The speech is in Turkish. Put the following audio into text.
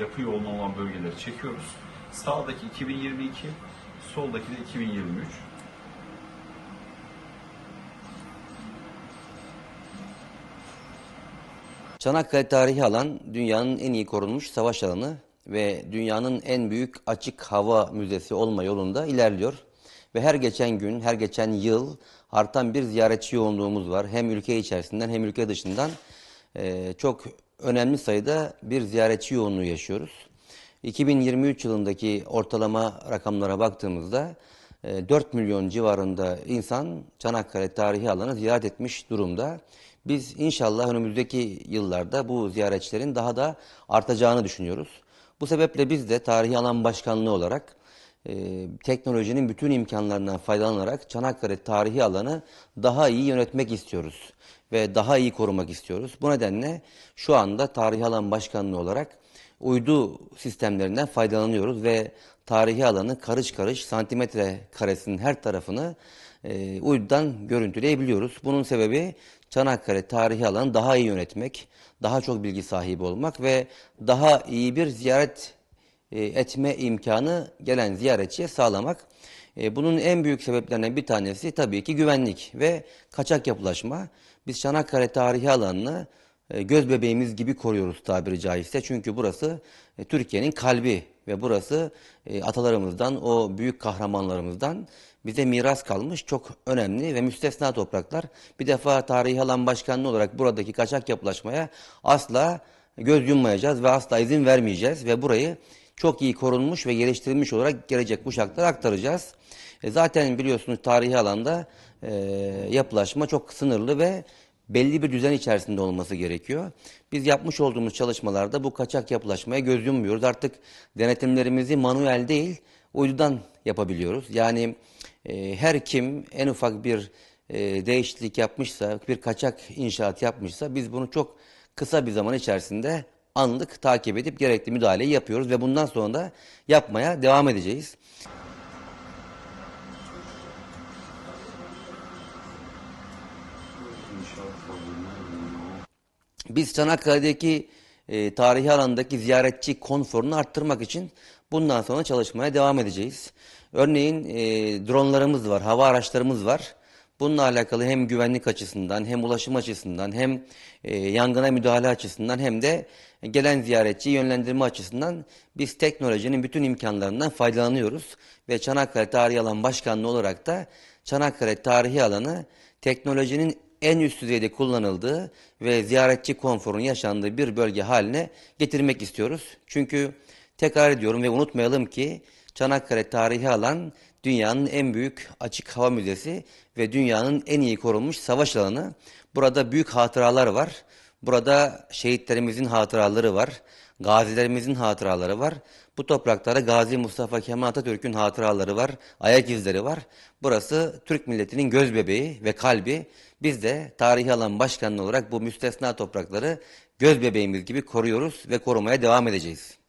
yapı yoğun olan bölgeleri çekiyoruz. Sağdaki 2022, soldaki de 2023. Çanakkale tarihi alan dünyanın en iyi korunmuş savaş alanı ve dünyanın en büyük açık hava müzesi olma yolunda ilerliyor. Ve her geçen gün, her geçen yıl artan bir ziyaretçi yoğunluğumuz var. Hem ülke içerisinden hem ülke dışından çok önemli sayıda bir ziyaretçi yoğunluğu yaşıyoruz. 2023 yılındaki ortalama rakamlara baktığımızda e, 4 milyon civarında insan Çanakkale tarihi alanı ziyaret etmiş durumda. Biz inşallah önümüzdeki yıllarda bu ziyaretçilerin daha da artacağını düşünüyoruz. Bu sebeple biz de tarihi alan başkanlığı olarak e, teknolojinin bütün imkanlarından faydalanarak Çanakkale tarihi alanı daha iyi yönetmek istiyoruz ve daha iyi korumak istiyoruz. Bu nedenle şu anda tarihi alan başkanlığı olarak uydu sistemlerinden faydalanıyoruz ve tarihi alanı karış karış santimetre karesinin her tarafını e, uydudan görüntüleyebiliyoruz. Bunun sebebi Çanakkale tarihi alanı daha iyi yönetmek, daha çok bilgi sahibi olmak ve daha iyi bir ziyaret etme imkanı gelen ziyaretçiye sağlamak. E, Bunun en büyük sebeplerinden bir tanesi tabii ki güvenlik ve kaçak yapılaşma. Biz Çanakkale tarihi alanını e, göz bebeğimiz gibi koruyoruz tabiri caizse. Çünkü burası e, Türkiye'nin kalbi ve burası e, atalarımızdan, o büyük kahramanlarımızdan bize miras kalmış çok önemli ve müstesna topraklar. Bir defa tarihi alan başkanlığı olarak buradaki kaçak yapılaşmaya asla göz yummayacağız ve asla izin vermeyeceğiz ve burayı çok iyi korunmuş ve geliştirilmiş olarak gelecek kuşaklara aktaracağız. E, zaten biliyorsunuz tarihi alanda e, yapılaşma çok sınırlı ve belli bir düzen içerisinde olması gerekiyor. Biz yapmış olduğumuz çalışmalarda bu kaçak yapılaşmaya göz yummuyoruz. Artık denetimlerimizi manuel değil, uydudan yapabiliyoruz. Yani e, her kim en ufak bir e, değişiklik yapmışsa, bir kaçak inşaat yapmışsa biz bunu çok kısa bir zaman içerisinde anlık takip edip gerekli müdahaleyi yapıyoruz ve bundan sonra da yapmaya devam edeceğiz. Biz Çanakkale'deki e, tarihi alandaki ziyaretçi konforunu arttırmak için bundan sonra çalışmaya devam edeceğiz. Örneğin e, dronlarımız var, hava araçlarımız var. Bununla alakalı hem güvenlik açısından hem ulaşım açısından hem e, yangına müdahale açısından hem de gelen ziyaretçi yönlendirme açısından biz teknolojinin bütün imkanlarından faydalanıyoruz. Ve Çanakkale Tarihi Alan Başkanlığı olarak da Çanakkale Tarihi Alanı teknolojinin en üst düzeyde kullanıldığı ve ziyaretçi konforunun yaşandığı bir bölge haline getirmek istiyoruz. Çünkü tekrar ediyorum ve unutmayalım ki Çanakkale tarihi alan dünyanın en büyük açık hava müzesi ve dünyanın en iyi korunmuş savaş alanı. Burada büyük hatıralar var. Burada şehitlerimizin hatıraları var. Gazilerimizin hatıraları var. Bu topraklarda Gazi Mustafa Kemal Atatürk'ün hatıraları var, ayak izleri var. Burası Türk milletinin göz bebeği ve kalbi. Biz de tarihi alan başkanlığı olarak bu müstesna toprakları göz bebeğimiz gibi koruyoruz ve korumaya devam edeceğiz.